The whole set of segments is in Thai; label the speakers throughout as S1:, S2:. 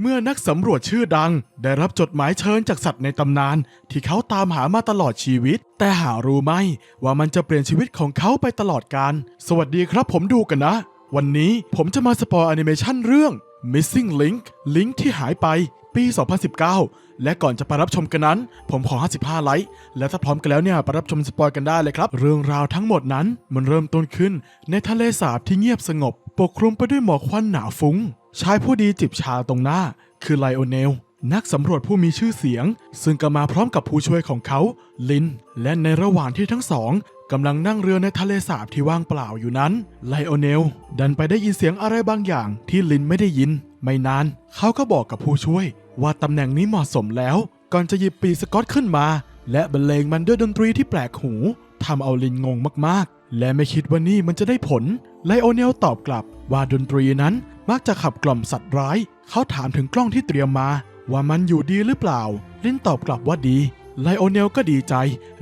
S1: เมื่อนักสำรวจชื่อดัง ได้รับจดหมายเชิญจากสัตว์ในตำนาน ที่เขาตามหามาตลอดชีวิต แต่หารู้ไหมว่ามันจะเปลี่ยนชีวิตของเขาไปตลอดกาลสวัสดีครับผมดูกันนะ วันนี้ผมจะมาสปอยแอนิเมชันเรื่อง Missing Link ลิงก์ที่หายไปปี 2019 และก่อนจะไปรับชมกันนั้น ผมขอ 55 ไลค์ และถ้าพร้อมกันแล้วเนี่ยไปรับชมสปอยกันได้เลยครับ เรื่องราวทั้งหมดนั้นมันเริ่มต้นขึ้นในทะเลสาบที่เงียบสงบ ปกคลุมไปด้วยหมอกควันหนาฟุ้ง ชายผู้ดีจิบชาตรงหน้า คือไลโอเนล นักสำรวจผู้มีชื่อเสียง ซึ่งก็มาพร้อมกับผู้ช่วยของเขา ลิน และในระหว่างที่ทั้งสองกำลังนั่งเรือในทะเลสาบที่ว่างเปล่าอยู่นั้น ไลโอเนล ดันไปได้ยินเสียงอะไรบางอย่างที่ลินไม่ได้ยิน ไม่นาน เขาก็บอกกับผู้ช่วย ว่าตำแหน่งนี้เหมาะสมแล้ว ก่อนจะหยิบปีสกอตขึ้นมา และบรรเลงมันด้วยดนตรีที่แปลกหูทำเอาลินงงมากๆ และไม่คิดว่านี่มันจะได้ผล ไลโอเนลตอบกลับว่าดนตรีนั้น มักจะขับกล่อมสัตว์ร้าย เขาถามถึงกล้องที่เตรียมมา ว่ามันอยู่ดีหรือเปล่า ลินตอบกลับว่าดี ไลโอเนลก็ดีใจ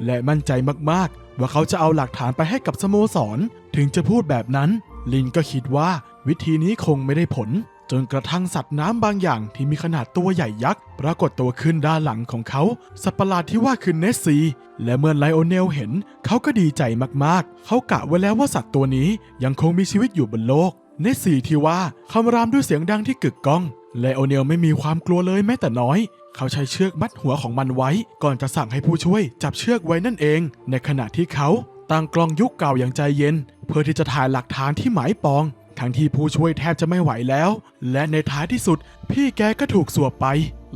S1: และมั่นใจมากๆ ว่าเขาจะเอาหลักฐานไปให้กับสโมสร ถึงจะพูดแบบนั้น ลินก็คิดว่าวิธีนี้คงไม่ได้ผล จนกระทั่งสัตว์น้ำบางอย่างที่มีขนาดตัวใหญ่ยักษ์ ปรากฏตัวขึ้นด้านหลังของเขา สัตว์ประหลาดที่ว่าคือเนสซี และเมื่อไลโอเนลเห็น เขาก็ดีใจมากๆ เขากะไว้แล้วว่าสัตว์ตัวนี้ยังคงมีชีวิตอยู่บนโลก เนสซีที่ว่าคำรามด้วยเสียงดังที่กึกก้องไลโอเนลไม่มีความกลัวเลยแม้แต่น้อย เขาใช้เชือกมัดหัวของมันไว้ ก่อนจะสั่งให้ผู้ช่วยจับเชือกไว้นั่นเอง ในขณะที่เขาตั้งกล้องยุคเก่าอย่างใจเย็น เพื่อที่จะถ่ายหลักฐานที่หมายปอง ทั้งที่ผู้ช่วยแทบจะไม่ไหวแล้ว และในท้ายที่สุด พี่แกก็ถูกสวบไป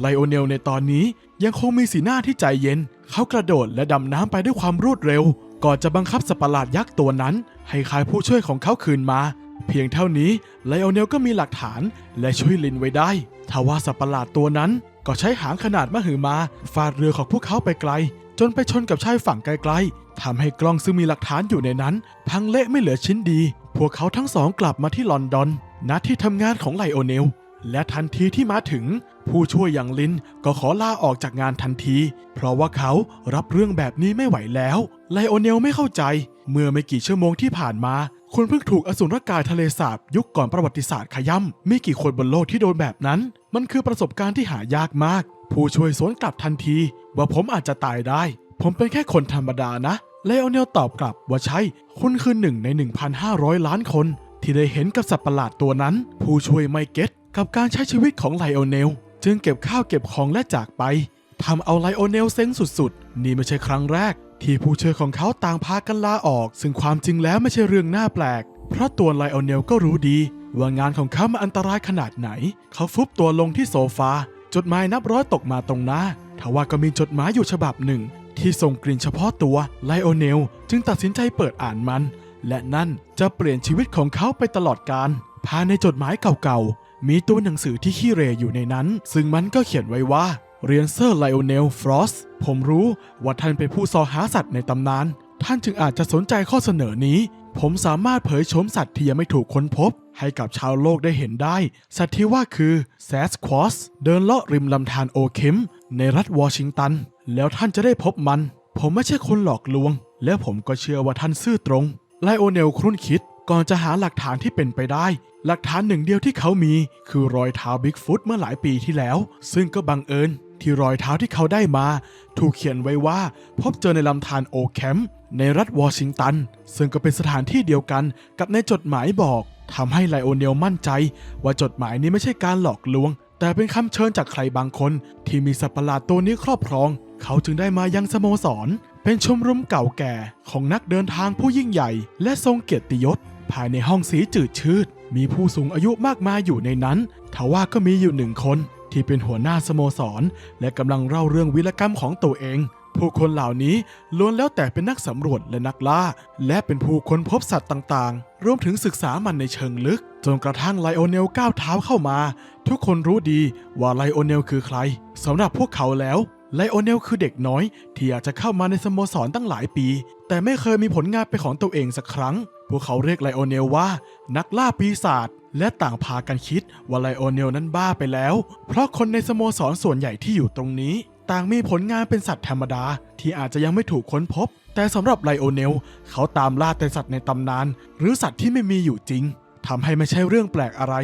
S1: ไลโอเนลในตอนนี้ยังคงมีสีหน้าที่ใจเย็น เขากระโดดและดำน้ำไปด้วยความรวดเร็ว ก่อนจะบังคับสัตว์ประหลาดยักษ์ตัวนั้น ให้คายผู้ช่วยของเขาคืนมา เพียงเท่านี้ไลโอเนลก็มีหลักฐานและช่วยลินไว้ได้ทว่าสัตว์ประหลาดตัวนั้นก็ใช้หางขนาดมหึมาฟาดเรือของพวกเขาไปไกล จนไปชนกับชายฝั่งไกลๆทำให้กล้องซึ่งมีหลักฐานอยู่ในนั้น พังเละไม่เหลือชิ้นดี พวกเขาทั้งสองกลับมาที่ลอนดอนณที่ทำงานของไลโอเนลและทันทีที่มาถึง ผู้ช่วยอย่างลินก็ขอลาออกจากงานทันที เพราะว่าเขารับเรื่องแบบนี้ไม่ไหวแล้ว ไลโอเนลไม่เข้าใจ เมื่อไม่กี่ชั่วโมงที่ผ่านมา คุณเพิ่งถูกอสูรกายทะเลสาบยุคก่อนประวัติศาสตร์ขย่ำมีกี่คนบนโลกที่โดนแบบนั้น มันคือประสบการณ์ที่หายากมาก ผู้ช่วยสวนกลับทันที ว่าผมอาจจะตายได้ ผมเป็นแค่คนธรรมดานะ เลโอเนลตอบกลับว่าใช่ คุณคือหนึ่งใน 1,500 ล้านคน ที่ได้เห็นกับสัตว์ประหลาดตัวนั้น ผู้ช่วยไม่เก็ตกับการใช้ชีวิตของไลโอเนลจึงเก็บข้าวเก็บของและจากไปทำเอาไลโอเนลเซ็งสุดๆ นี่ไม่ใช่ครั้งแรก ที่ผู้ช่วยของเขาต่างพากันลาออก ซึ่งความจริงแล้วไม่ใช่เรื่องน่าแปลก เพราะตัวไลโอเนลก็รู้ดี ว่างานของเขามันอันตรายขนาดไหน เขาฟุบตัวลงที่โซฟา จดหมายนับร้อยตกมาตรงหน้าทว่าก็มีจดหมายอยู่ฉบับหนึ่ง ที่ส่งกลิ่นเฉพาะตัวไลโอเนลจึงตัดสินใจเปิดอ่านมัน และนั่นจะเปลี่ยนชีวิตของเขาไปตลอดกาลภายในจดหมายเก่าๆมีตัวหนังสือที่ขี้เรอยู่ในนั้น ซึ่งมันก็เขียนไว้ว่า เรียนเซอร์ไลโอเนลฟรอสผมรู้ว่าท่านเป็นผู้สอหาสัตว์ในตำนาน ท่านจึงอาจจะสนใจข้อเสนอนี้ ผมสามารถเผยโฉมสัตว์ที่ยังไม่ถูกค้นพบ ให้กับชาวโลกได้เห็นได้ สัตว์ที่ว่าคือแซสควอสเดินเลาะริมลำธารโอเคมในรัฐวอชิงตัน แล้วท่านจะได้พบมัน ผมไม่ใช่คนหลอกลวง และผมก็เชื่อว่าท่านซื่อตรง ไลโอเนลครุ่นคิดก่อนจะหาหลักฐานที่เป็นไปได้ หลักฐานหนึ่งเดียวที่เขามี คือรอยเท้าบิ๊กฟุตเมื่อหลายปีที่แล้ว ซึ่งก็บังเอิญ ที่รอยเท้าที่เขาได้มา ถูกเขียนไว้ว่าพบเจอในลำธารโอแคมป์ในรัฐวอชิงตัน ซึ่งก็เป็นสถานที่เดียวกันกับในจดหมายบอกทำให้ไลโอเนลมั่นใจ ว่าจดหมายนี้ไม่ใช่การหลอกลวง แต่เป็นคำเชิญจากใครบางคน ที่มีสัตว์ประหลาดตัวนี้ครอบครอง เขาจึงได้มายังสโมสร เป็นชมรมเก่าแก่ของนักเดินทางผู้ยิ่งใหญ่ และทรงเกียรติยศ ภายในห้องสีจืดชืดมีผู้สูงอายุมากมายอยู่ในนั้นทว่าก็มีอยู่หนึ่งคน ที่เป็นหัวหน้าสโมสร และกำลังเล่าเรื่องวิรกรรมของตัวเอง ผู้คนเหล่านี้ล้วนแล้วแต่เป็นนักสำรวจและนักล่า และเป็นผู้ค้นพบสัตว์ต่างๆ รวมถึงศึกษามันในเชิงลึก จนกระทั่งไลโอเนลก้าวเท้าเข้ามา ทุกคนรู้ดีว่าไลโอเนลคือใครสำหรับพวกเขาแล้วไลโอเนลคือเด็กน้อย ที่อยากจะเข้ามาในสโมสรตั้งหลายปี แต่ไม่เคยมีผลงานเป็นของตัวเองสักครั้ง พวกเขาเรียกไลโอเนลว่านักล่าปีศาจและต่างพากันคิดว่าไลโอเนลนั้นบ้าไปแล้ว เพราะคนในสโมสรส่วนใหญ่ที่อยู่ตรงนี้ ต่างมีผลงานเป็นสัตว์ธรรมดาที่อาจจะยังไม่ถูกค้นพบ แต่สำหรับไลโอเนลเขาตามล่าแต่สัตว์ในตำนาน หรือสัตว์ที่ไม่มีอยู่จริงทำให้ไม่ใช่เรื่องแปลกอะไร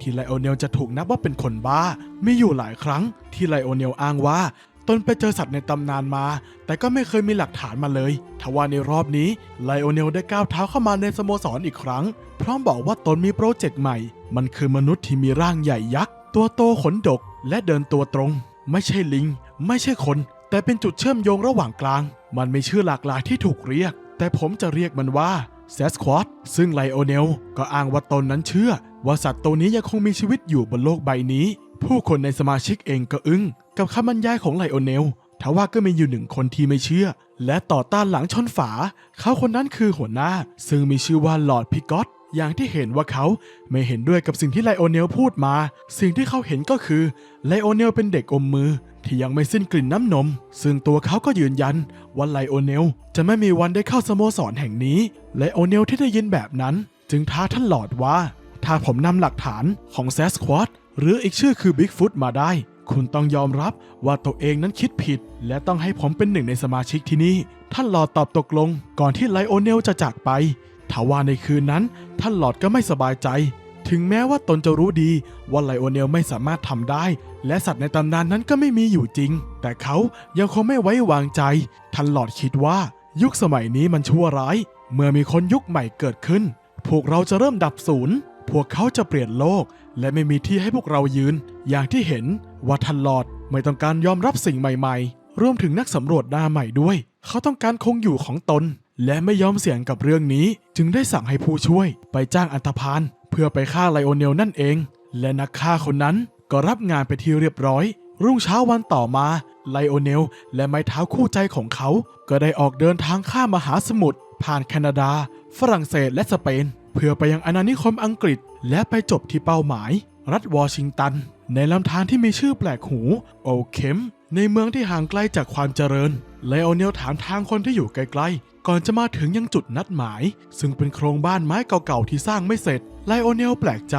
S1: ที่ไลโอเนลจะถูกนับว่าเป็นคนบ้า มีอยู่หลายครั้งที่ไลโอเนลอ้างว่า ตนไปเจอสัตว์ในตำนานมา แต่ก็ไม่เคยมีหลักฐานมาเลยทว่าในรอบนี้ไลโอเนลได้ก้าวเท้าเข้ามาในสโมสรอีกครั้ง พร้อมบอกว่าตนมีโปรเจกต์ใหม่ มันคือมนุษย์ที่มีร่างใหญ่ยักษ์ ตัวโตขนดก และเดินตัวตรง ไม่ใช่ลิง ไม่ใช่คน แต่เป็นจุดเชื่อมโยงระหว่างกลาง มันมีชื่อหลากหลายที่ถูกเรียก แต่ผมจะเรียกมันว่าแซสควอตซึ่งไลโอเนลก็อ้างว่าตนนั้นเชื่อ ว่าสัตว์ตัวนี้ยังคงมีชีวิตอยู่บนโลกใบนี้ ผู้คนในสมาชิกเองก็อึ้ง กับคำบรรยายของไลโอเนลทว่าก็มีอยู่หนึ่งคนที่ไม่เชื่อ และต่อต้านหลังชนฝา เขาคนนั้นคือหัวหน้า ซึ่งมีชื่อว่าลอร์ดพิกอตอย่างที่เห็นว่าเขาไม่เห็นด้วยกับสิ่งที่ไลโอเนลพูดมา สิ่งที่เขาเห็นก็คือไลโอเนลเป็นเด็กอมมือที่ยังไม่สิ้นกลิ่นน้ำนม ซึ่งตัวเขาก็ยืนยันว่าไลโอเนลจะไม่มีวันได้เข้าสโมสรแห่งนี้ ไลโอเนลที่ได้ยินแบบนั้น จึงท้าท่านหลอดว่า ถ้าผมนำหลักฐานของแซสควอตหรืออีกชื่อคือบิ๊กฟุตมาได้ คุณต้องยอมรับว่าตัวเองนั้นคิดผิด และต้องให้ผมเป็นหนึ่งในสมาชิกที่นี่ ท่านหลอดตอบตกลง ก่อนที่ไลโอเนลจะจากไปทว่าในคืนนั้น ท่านหลอดก็ไม่สบายใจ ถึงแม้ว่าตนจะรู้ดีว่าไลโอเนลไม่สามารถทำได้ และสัตว์ในตำนานนั้นก็ไม่มีอยู่จริง แต่เขายังคงไม่ไว้วางใจ ท่านหลอดคิดว่า ยุคสมัยนี้มันชั่วร้าย เมื่อมีคนยุคใหม่เกิดขึ้น พวกเราจะเริ่มดับศูนย์ พวกเขาจะเปลี่ยนโลก และไม่มีที่ให้พวกเรายืน อย่างที่เห็นว่าท่านหลอดไม่ต้องการยอมรับสิ่งใหม่ ๆ รวมถึงนักสำรวจหน้าใหม่ด้วย เขาต้องการคงอยู่ของตน และไม่ยอมเสี่ยงกับเรื่องนี้ จึงได้สั่งให้ผู้ช่วยไปจ้างอันธพาลเพื่อไปฆ่าไลโอเนลนั่นเอง และนักฆ่าคนนั้นก็รับงานไปที่เรียบร้อย รุ่งเช้าวันต่อมาไลโอเนลและไม้เท้าคู่ใจของเขา ก็ได้ออกเดินทางข้ามมหาสมุทรผ่านแคนาดา ฝรั่งเศสและสเปน เพื่อไปยังอาณานิคมอังกฤษ และไปจบที่เป้าหมาย รัฐวอชิงตัน ในลำธารที่มีชื่อแปลกหู โอเคมในเมืองที่ห่างไกลจากความเจริญไลโอเนลถามทางคนที่อยู่ไกลๆ ก่อนจะมาถึงยังจุดนัดหมาย ซึ่งเป็นโครงบ้านไม้เก่าๆที่สร้างไม่เสร็จไลโอเนลแปลกใจ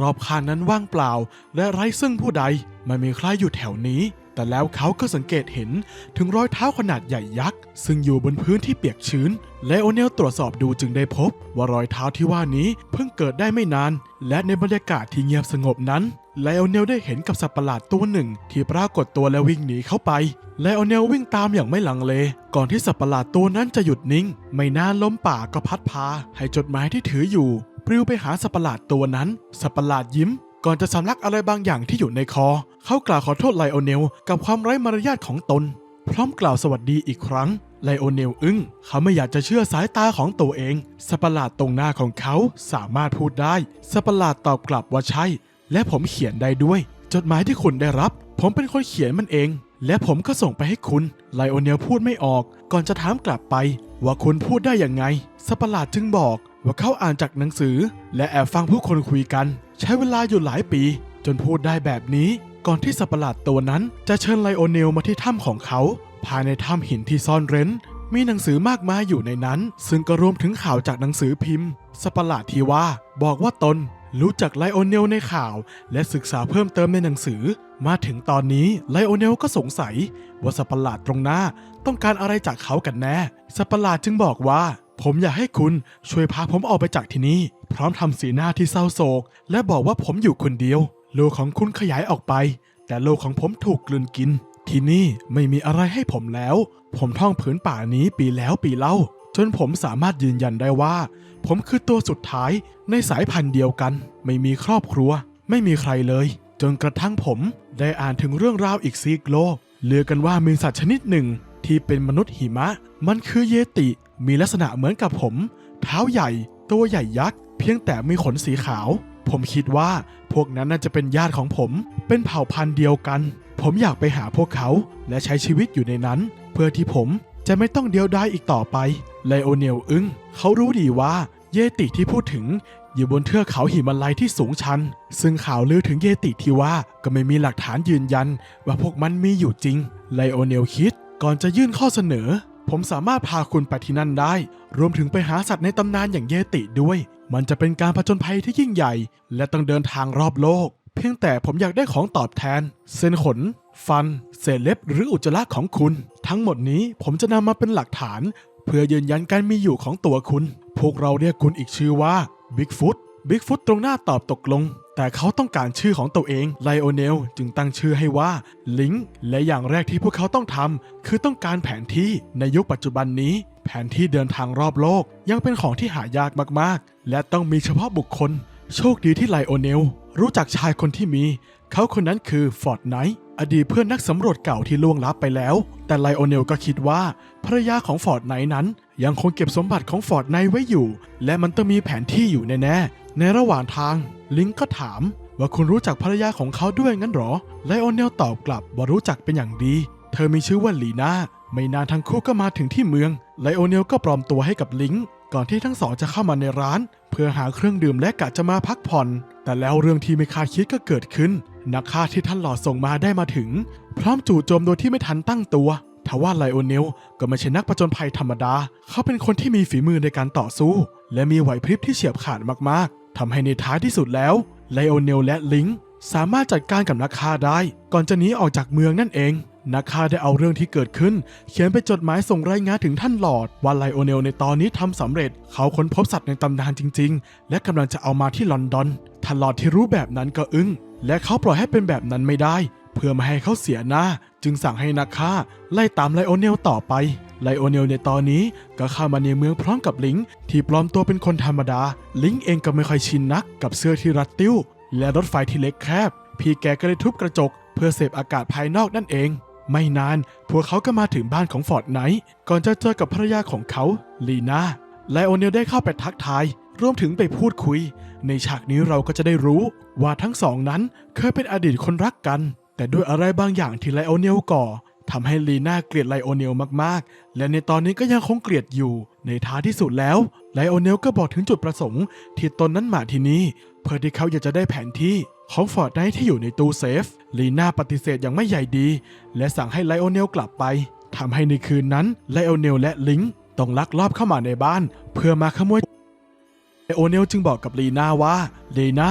S1: รอบข้างนั้นว่างเปล่า และไร้ซึ่งผู้ใด ไม่มีใครอยู่แถวนี้ แต่แล้วเขาก็สังเกตเห็นถึงรอยเท้าขนาดใหญ่ยักษ์ ซึ่งอยู่บนพื้นที่เปียกชื้นแลโอเนลตรวจสอบดูจึงได้พบ ว่ารอยเท้าที่ว่านี้เพิ่งเกิดได้ไม่นาน และในบรรยากาศที่เงียบสงบนั้นไลโอเนลได้เห็นกับสัตว์ประหลาดตัวหนึ่ง ที่ปรากฏตัวและวิ่งหนีเข้าไปไลโอเนลวิ่งตามอย่างไม่ลังเล ก่อนที่สัตว์ประหลาดตัวนั้นจะหยุดนิ่ง ไม่นานล้มป่าก็พัดพา ให้จดหมายที่ถืออยู่ปลิวไปหาสัตว์ประหลาดตัวนั้น สัตว์ประหลาดยิ้ม ก่อนจะสำลักอะไรบางอย่างที่อยู่ในคอ เขากล่าวขอโทษไลโอเนลกับความไร้มารยาทของตน พร้อมกล่าวสวัสดีอีกครั้ง ไลโอเนลอึ้ง เขาไม่อยากจะเชื่อสายตาของตัวเองสัตว์ปหลาดตรงหน้าของเขาสามารถพูดได้สัตว์ปหลาดตอบกลับว่าใช่ และผมเขียนได้ด้วย จดหมายที่คุณได้รับ ผมเป็นคนเขียนมันเอง และผมก็ส่งไปให้คุณ ไลโอเนลพูดไม่ออก ก่อนจะถามกลับไป ว่าคุณพูดได้อยังไงสัตว์ปหลาดจึงบอก ว่าเขาอ่านจากหนังสือ และแอบฟังผู้คนคุยกัน ใช้เวลาอยู่หลายปี จนพูดได้แบบนี้ ก่อนที่สัตว์ประหลาดตัวนั้น จะเชิญไลโอเนลมาที่ถ้ำของเขา ภายในถ้ำหินที่ซ่อนเร้น มีหนังสือมากมายอยู่ในนั้น ซึ่งก็รวมถึงข่าวจากหนังสือพิมพ์สัตว์ประหลาดที่ว่า บอกว่าตนรู้จักไลโอเนลในข่าว และศึกษาเพิ่มเติมในหนังสือ มาถึงตอนนี้ไลโอเนลก็สงสัย ว่าสัตว์ประหลาดตรงหน้าต้องการอะไรจากเขากันแน่ สัตว์ประหลาดจึงบอกว่า ผมอยากให้คุณช่วยพาผมออกไปจากที่นี่ พร้อมทำสีหน้าที่เศร้าโศก และบอกว่าผมอยู่คนเดียว โลกของคุณขยายออกไป แต่โลกของผมถูกกลืนกิน ที่นี่ไม่มีอะไรให้ผมแล้ว ผมท่องผืนป่านี้ปีแล้วปีเล่า จนผมสามารถยืนยันได้ว่า ผมคือตัวสุดท้ายในสายพันธุ์เดียวกัน ไม่มีครอบครัว ไม่มีใครเลย จนกระทั่งผมได้อ่านถึงเรื่องราวอีกซีกโลกเลือกันว่ามีสัตว์ชนิดหนึ่งที่เป็นมนุษย์หิมะ มันคือเยติ มีลักษณะเหมือนกับผม เท้าใหญ่ ตัวใหญ่ยักษ์ เพียงแต่มีขนสีขาว ผมคิดว่าพวกนั้นน่าจะเป็นญาติของผม เป็นเผ่าพันธุ์เดียวกัน ผมอยากไปหาพวกเขาและใช้ชีวิตอยู่ในนั้น เพื่อที่ผมจะไม่ต้องเดียวดายอีกต่อไปไลโอเนลอึ้ง เขารู้ดีว่าเยติที่พูดถึงอยู่บนเทือกเขาหิมาลัยที่สูงชัน ซึ่งข่าวลือถึงเยติที่ว่าก็ไม่มีหลักฐานยืนยัน ว่าพวกมันมีอยู่จริง ไลโอเนลคิดก่อนจะยื่นข้อเสนอ ผมสามารถพาคุณไปที่นั่นได้ รวมถึงไปหาสัตว์ในตำนานอย่างเยติด้วย มันจะเป็นการผจญภัยที่ยิ่งใหญ่ และต้องเดินทางรอบโลก เพียงแต่ผมอยากได้ของตอบแทน เส้นขน ฟัน เศษเล็บหรืออุจจาระของคุณ ทั้งหมดนี้ผมจะนำมาเป็นหลักฐาน เพื่อยืนยันการมีอยู่ของตัวคุณ พวกเราเรียกคุณอีกชื่อว่าบิ๊กฟุต บิ๊กฟุตตรงหน้าตอบตกลง แต่เขาต้องการชื่อของตัวเองไลโอเนลจึงตั้งชื่อให้ว่าลิงและอย่างแรกที่พวกเขาต้องทำคือต้องการแผนที่ในยุคปัจจุบันนี้ แผนที่เดินทางรอบโลก ยังเป็นของที่หายากมากๆ และต้องมีเฉพาะบุคคล โชคดีที่ไลโอเนลรู้จักชายคนที่มี เขาคนนั้นคือฟอร์ดไนท์อดีตเพื่อนนักสำรวจเก่าที่ล่วงลับไปแล้ว แต่ไลโอเนลก็คิดว่าภรรยาของฟอร์ดไนท์นั้น ยังคงเก็บสมบัติของฟอร์ดไนไว้อยู่ และมันต้องมีแผนที่อยู่แน่ๆในระหว่างทาง ลิงก็ถาม ว่าคุณรู้จักภรรยาของเขาด้วยงั้นหรอไลโอเนลตอบกลับว่ารู้จักเป็นอย่างดี เธอมีชื่อว่าลีนาไม่นานทั้งคู่ก็มาถึงที่เมืองไลโอเนลก็ปลอมตัวให้กับลิงก่อนที่ทั้งสองจะเข้ามาในร้าน เพื่อหาเครื่องดื่มและกะจะมาพักผ่อน แต่แล้วเรื่องที่ไม่คาดคิดก็เกิดขึ้น นักฆ่าที่ท่านหลอดส่งมาได้มาถึง พร้อมจู่โจมโดยที่ไม่ทันตั้งตัว ทว่าไลโอเนลก็ไม่ใช่นักประจนภัยธรรมดา เขาเป็นคนที่มีฝีมือในการต่อสู้ และมีไหวพริบที่เฉียบขาดมากๆทำให้ในท้ายที่สุดแล้วไลโอเนลและลิงสามารถจัดการกับนักฆ่าได้ ก่อนจะหนีออกจากเมืองนั่นเอง นักฆ่าได้เอาเรื่องที่เกิดขึ้น เขียนเป็นจดหมายส่งรายงานถึงท่านหลอด ว่าไลโอเนลในตอนนี้ทำสำเร็จ เขาค้นพบสัตว์ในตำนานจริง ๆ และกำลังจะเอามาที่ลอนดอนท่านหลอดที่รู้แบบนั้นก็อึ้งและเขาปล่อยให้เป็นแบบนั้นไม่ได้ เพื่อไม่ให้เขาเสียหน้า จึงสั่งให้นักฆ่าไล่ตามไลโอเนลต่อไป ไลโอเนลในตอนนี้ก็เข้ามาในเมืองพร้อมกับลิงที่ปลอมตัวเป็นคนธรรมดา ลิงเองก็ไม่ค่อยชินนักกับเสื้อที่รัดติ้ว และรถไฟที่เล็กแคบ พี่แกก็เลยทุบกระจก เพื่อเสพอากาศภายนอกนั่นเอง ไม่นานพวกเขาก็มาถึงบ้านของฟอร์ดไนท์ก่อนจะเจอกับภรรยาของเขาลีน่าไลโอเนลได้เข้าไปทักทายรวมถึงไปพูดคุย ในฉากนี้เราก็จะได้รู้ว่าทั้งสองนั้นเคยเป็นอดีตคนรักกัน แต่ด้วยอะไรบางอย่างที่ไลโอเนลก่อทำให้ลีน่าเกลียดไลโอเนลมากๆ และในตอนนี้ก็ยังคงเกลียดอยู่ ในท้ายที่สุดแล้วไลโอเนลก็บอกถึงจุดประสงค์ ที่ตนนั้นมาที่นี่เพื่อที่เขาอยากจะได้แผนที่ของฟอร์ดไนท์ที่อยู่ในตู้เซฟ ลีน่าปฏิเสธอย่างไม่ใหญ่ดี และสั่งให้ไลโอเนลกลับไปทำให้ในคืนนั้นไลโอเนลและลิงต้องลักลอบเข้ามาในบ้าน เพื่อมาขโมยไลโอเนลจึงบอกกับลีน่าว่าลีน่า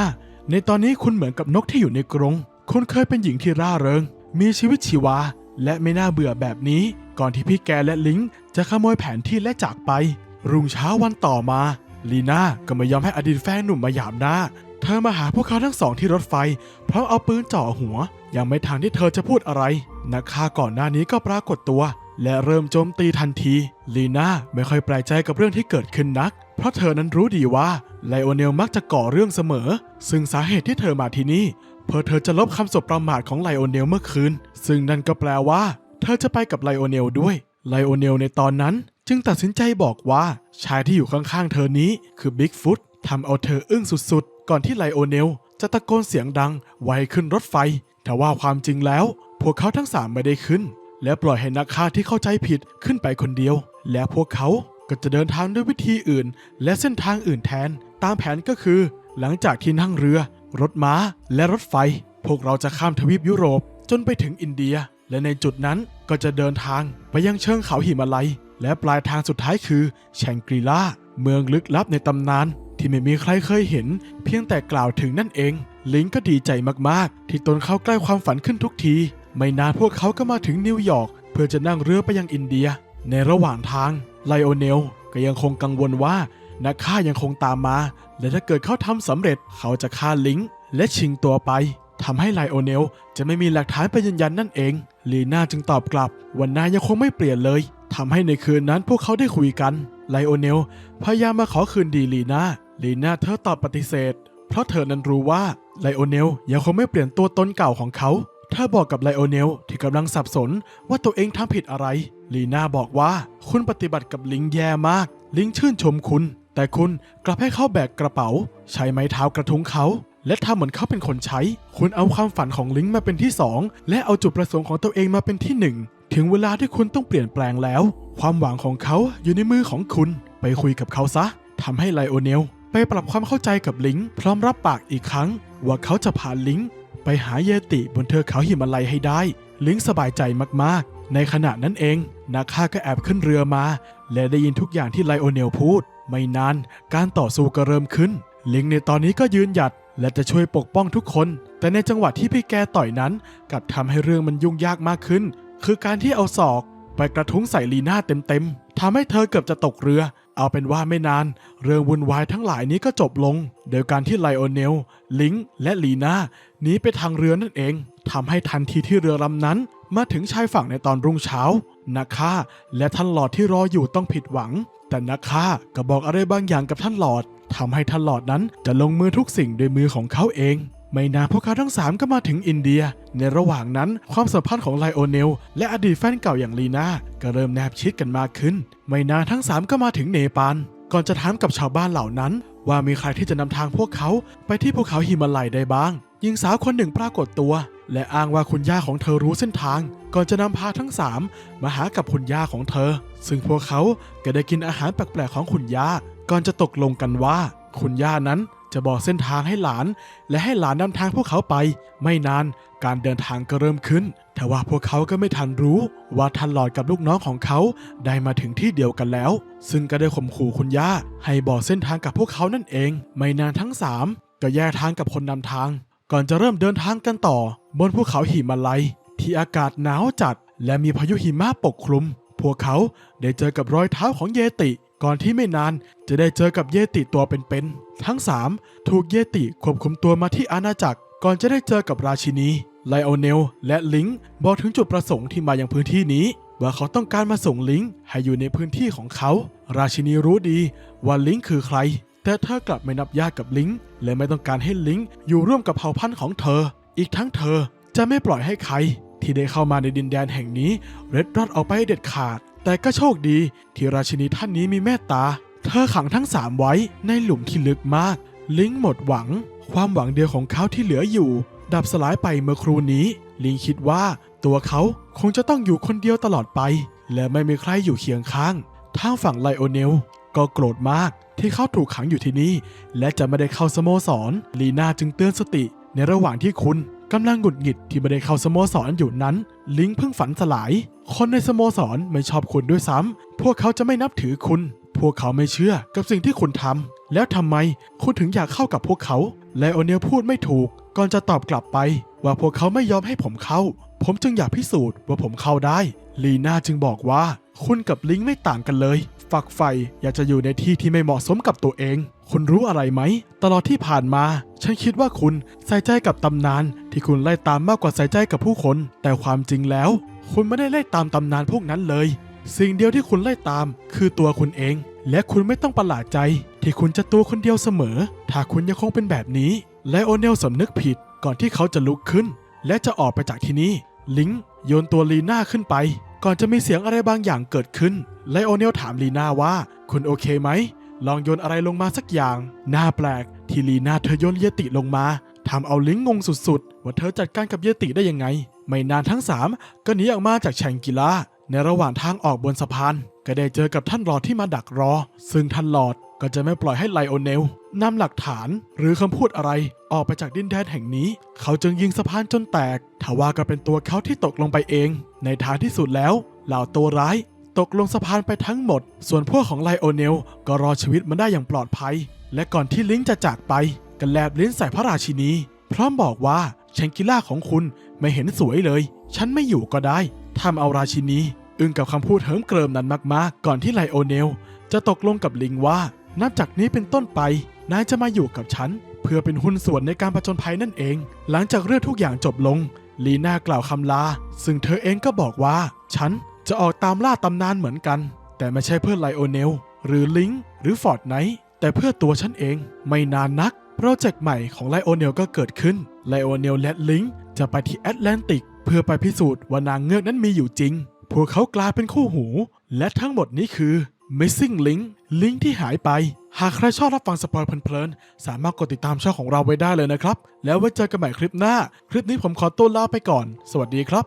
S1: ในตอนนี้คุณเหมือนกับนกที่อยู่ในกรง คุณเคยเป็นหญิงที่ร่าเริง มีชีวิตชีวา และไม่น่าเบื่อแบบนี้ ก่อนที่พี่แกและลิงจะขโมยแผนที่และจากไป รุ่งเช้าวันต่อมา ลีน่าก็ไม่ยอมให้อดีตแฟนหนุ่มมาหยามหน้า เธอมาหาพวกเขาทั้งสองที่รถไฟ พร้อมเอาปืนจ่อหัว ยังไม่ทันที่เธอจะพูดอะไร นักฆ่าก่อนหน้านี้ก็ปรากฏตัว และเริ่มโจมตีทันที ลีน่าไม่ค่อยแปลกใจกับเรื่องที่เกิดขึ้นนัก เพราะเธอนั้นรู้ดีว่าไลโอเนลมักจะก่อเรื่องเสมอ ซึ่งสาเหตุที่เธอมาที่นี่ เพื่อเธอจะลบคำสบประมาทของไลโอเนลเมื่อคืน ซึ่งนั่นก็แปลว่า เธอจะไปกับไลโอเนลด้วย ไลโอเนลในตอนนั้นจึงตัดสินใจบอกว่าชายที่อยู่ข้างๆเธอนี้คือบิ๊กฟุตทำเอาเธออึ้งสุดๆ ก่อนที่ไลโอเนลจะตะโกนเสียงดังไวขึ้นรถไฟ แต่ว่าความจริงแล้ว พวกเขาทั้งสามไม่ได้ขึ้น และปล่อยให้นักฆ่าที่เข้าใจผิดขึ้นไปคนเดียว และพวกเขาก็จะเดินทางด้วยวิธีอื่น และเส้นทางอื่นแทน ตามแผนก็คือ หลังจากที่นั่งเรือ รถม้า และรถไฟ พวกเราจะข้ามทวีปยุโรปจนไปถึงอินเดีย และในจุดนั้นก็จะเดินทางไปยังเชิงเขาหิมาลัย และปลายทางสุดท้ายคือแชงกรีลาเมืองลึกลับในตำนาน ที่ไม่มีใครเคยเห็น เพียงแต่กล่าวถึงนั่นเอง ลิงก็ดีใจมากๆ ที่ตนเข้าใกล้ความฝันขึ้นทุกที ไม่นานพวกเขาก็มาถึงนิวยอร์กเพื่อจะนั่งเรือไปยังอินเดีย ในระหว่างทางไลโอเนลก็ยังคงกังวลว่า นักฆ่ายังคงตามมา และถ้าเกิดเขาทำสำเร็จเขาจะฆ่าลิงและชิงตัวไปทำให้ไลโอเนลจะไม่มีหลักฐานไปยืนยันนั่นเอง ลีน่าจึงตอบกลับว่านายยังคงไม่เปลี่ยนเลยทำให้ในคืนนั้นพวกเขาได้คุยกัน ไลโอเนลพยายามมาขอคืนดีลีน่า ลีน่าเธอตอบปฏิเสธ เพราะเธอนั้นรู้ว่าไลโอเนลยังคงไม่เปลี่ยนตัวตนเก่าของเขาเธอบอกกับไลโอเนลที่กำลังสับสนว่าตัวเองทำผิดอะไร ลีน่าบอกว่าคุณปฏิบัติกับลิงแย่มาก ลิงชื่นชมคุณ แต่คุณกลับให้เขาแบกกระเป๋า ใช้ไม้เท้ากระทุ้งเขา และทำเหมือนเขาเป็นคนใช้ คุณเอาความฝันของลิงมาเป็นที่สองและเอาจุดประสงค์ของตัวเองมาเป็นที่หนึ่งถึงเวลาที่คุณต้องเปลี่ยนแปลงแล้ว ความหวังของเขาอยู่ในมือของคุณ ไปคุยกับเขาซะทำให้ไลโอเนลไปปรับความเข้าใจกับลิงพร้อมรับปากอีกครั้ง ว่าเขาจะพาลิงไปหาเยติบนเทือกเขาหิมาลัยให้ได้ ลิงสบายใจมากๆ ในขณะนั้นเอง นักฆ่าก็แอบขึ้นเรือมา และได้ยินทุกอย่างที่ไลโอเนลพูด ไม่นานการต่อสู้ก็เริ่มขึ้น ลิงในตอนนี้ก็ยืนหยัด และจะช่วยปกป้องทุกคน แต่ในจังหวะที่พี่แกต่อยนั้นกลับทำให้เรื่องมันยุ่งยากมากขึ้น คือการที่เอาศอก ไปกระทุ้งใส่ลีน่าเต็มๆทำให้เธอเกือบจะตกเรือ เอาเป็นว่าไม่นาน เรื่องวุ่นวายทั้งหลายนี้ก็จบลง โดยการที่ไลโอเนลลิงและลีน่าหนีไปทางเรือนั่นเองทำให้ทันทีที่เรือลำนั้น มาถึงชายฝั่งในตอนรุ่งเช้านาคาและท่านหลอดที่รออยู่ต้องผิดหวัง แต่นาคาก็บอกอะไรบางอย่างกับท่านหลอดทำให้ท่านหลอดนั้นจะลงมือทุกสิ่งด้วยมือของเขาเอง ไม่นานพวกเขาทั้งสามก็มาถึงอินเดีย ในระหว่างนั้นความสัมพันธ์ของไลโอเนลและอดีตแฟนเก่าอย่างลีน่าก็เริ่มแนบชิดกันมากขึ้น ไม่นานทั้งสามก็มาถึงเนปาลก่อนจะถามกับชาวบ้านเหล่านั้น ว่ามีใครที่จะนำทางพวกเขาไปที่ภูเขาหิมาลัยได้บ้างหญิงสาวคนหนึ่งปรากฏตัว และอ้างว่าคุณย่าของเธอรู้เส้นทาง ก่อนจะนำพาทั้งสามมาหากับคุณย่าของเธอ ซึ่งพวกเขาก็ได้กินอาหารแปลกๆของคุณย่า ก่อนจะตกลงกันว่า คุณย่านั้นจะบอกเส้นทางให้หลาน และให้หลานนำทางพวกเขาไป ไม่นานการเดินทางก็เริ่มขึ้น แต่ว่าพวกเขาก็ไม่ทันรู้ ว่าทันหลอดกับลูกน้องของเขาได้มาถึงที่เดียวกันแล้ว ซึ่งก็ได้ข่มขู่คุณย่า ให้บอกเส้นทางกับพวกเขานั่นเอง ไม่นานทั้งสามก็แยกทางกับคนนำทาง ก่อนจะเริ่มเดินทางกันต่อ บนภูเขาหิมาลัย ที่อากาศหนาวจัด และมีพายุหิมะปกคลุม พวกเขาได้เจอกับรอยเท้าของเยติ ก่อนที่ไม่นานจะได้เจอกับเยติตัวเป็นๆทั้งสามถูกเยติควบคุมตัวมาที่อาณาจักร ก่อนจะได้เจอกับราชินีไลโอเนลและลิงบอกถึงจุดประสงค์ที่มายังพื้นที่นี้ว่าเขาต้องการมาส่งลิงให้อยู่ในพื้นที่ของเขา ราชินีรู้ดีว่าลิงคือใคร แต่เธอกลับไม่นับญาติกับลิงและไม่ต้องการให้ลิงอยู่ร่วมกับเผ่าพันธุ์ของเธอ อีกทั้งเธอจะไม่ปล่อยให้ใคร ที่ได้เข้ามาในดินแดนแห่งนี้ เร็ดรอดออกไปเด็ดขาด แต่ก็โชคดีที่ราชินีท่านนี้มีเมตตา เธอขังทั้งสามไว้ในหลุมที่ลึกมาก ลิงหมดหวัง ความหวังเดียวของเขาที่เหลืออยู่ ดับสลายไปเมื่อครูนี้ ลิงคิดว่าตัวเขาคงจะต้องอยู่คนเดียวตลอดไป และไม่มีใครอยู่เคียงข้างทางฝั่งไลโอเนล ก็โกรธมากที่เขาถูกขังอยู่ที่นี่ และจะไม่ได้เข้าสโมสร ลีน่าจึงเตือนสติ ในระหว่างที่คุณกำลังหงุดหงิดที่ไม่ได้เข้าสโมสรอยู่นั้น ลิงเพิ่งฝันสลาย คนในสโมสรไม่ชอบคุณด้วยซ้ำพวกเขาจะไม่นับถือคุณ พวกเขาไม่เชื่อกับสิ่งที่คุณทำแล้วทำไมคุณถึงอยากเข้ากับพวกเขาไลโอเนลพูดไม่ถูก ก่อนจะตอบกลับไป ว่าพวกเขาไม่ยอมให้ผมเข้า ผมจึงอยากพิสูจน์ว่าผมเข้าได้ ลีน่าจึงบอกว่า คุณกับลิงไม่ต่างกันเลย ฝักใฝ่อยากจะอยู่ในที่ที่ไม่เหมาะสมกับตัวเอง คุณรู้อะไรไหม ตลอดที่ผ่านมา ฉันคิดว่าคุณใส่ใจกับตำนาน ที่คุณไล่ตามมากกว่าใส่ใจกับผู้คน แต่ความจริงแล้ว คุณไม่ได้ไล่ตามตำนานพวกนั้นเลย สิ่งเดียวที่คุณไล่ตาม คือตัวคุณเอง และคุณไม่ต้องประหลาดใจ ที่คุณจะตัวคนเดียวเสมอ ถ้าคุณยังคงเป็นแบบนี้ และโอเนลสำนึกผิดก่อนที่เขาจะลุกขึ้น และจะออกไปจากที่นี่ลิงโยนตัวลีน่าขึ้นไป ก่อนจะมีเสียงอะไรบางอย่างเกิดขึ้น ไลโอเนลถามลีน่าว่า คุณโอเคไหม ลองโยนอะไรลงมาสักอย่าง น่าแปลก ที่ลีน่าเธอโยนเยติลงมาทำเอาลิงงงสุดๆ ว่าเธอจัดการกับเยติได้ยังไง ไม่นานทั้งสามก็หนีออกมาจากแชงกิลาในระหว่างทางออกบนสะพาน ก็ได้เจอกับท่านหลอดที่มาดักรอ ซึ่งท่านหลอดก็จะไม่ปล่อยให้ไลโอเนลนำหลักฐานหรือคำพูดอะไรออกไปจากดินแดนแห่งนี้ เขาจึงยิงสะพานจนแตก ทว่าก็เป็นตัวเขาที่ตกลงไปเอง ในท้ายที่สุดแล้ว เหล่าตัวร้ายตกลงสะพานไปทั้งหมด ส่วนพวกของไลโอเนลก็รอชีวิตมันได้อย่างปลอดภัย และก่อนที่ลิงจะจากไปก็แลบลิ้นใส่พระราชินี พร้อมบอกว่าแชงกิล่าของคุณไม่เห็นสวยเลย ฉันไม่อยู่ก็ได้ทำเอาราชินี อึ้งกับคำพูดเหิมเกริมนั้นมากๆ ก่อนที่ไลโอเนล จะตกลงกับลิงว่า นับจากนี้เป็นต้นไป นายจะมาอยู่กับฉัน เพื่อเป็นหุ้นส่วนในการผจญภัยนั่นเอง หลังจากเรื่องทุกอย่างจบลง ลีน่ากล่าวคำลา ซึ่งเธอเองก็บอกว่า ฉันจะออกตามล่าตำนานเหมือนกัน แต่ไม่ใช่เพื่อไลโอเนล หรือลิงหรือฟอร์ดไนท์แต่เพื่อตัวฉันเอง ไม่นานนัก โปรเจกต์ใหม่ของไลโอเนลก็เกิดขึ้น ไลโอเนลและลิงจะไปที่แอตแลนติก เพื่อไปพิสูจน์ว่านางเงือกนั้นมีอยู่จริง พวกเขากลายเป็นคู่หู และทั้งหมดนี้คือ Missing Link ลิงก์ที่หายไป หากใครชอบรับฟังสปอยเพลินๆ สามารถกดติดตามช่องของเราไว้ได้เลยนะครับ แล้วไว้เจอกันใหม่คลิปหน้า คลิปนี้ผมขอตัวลาไปก่อน สวัสดีครับ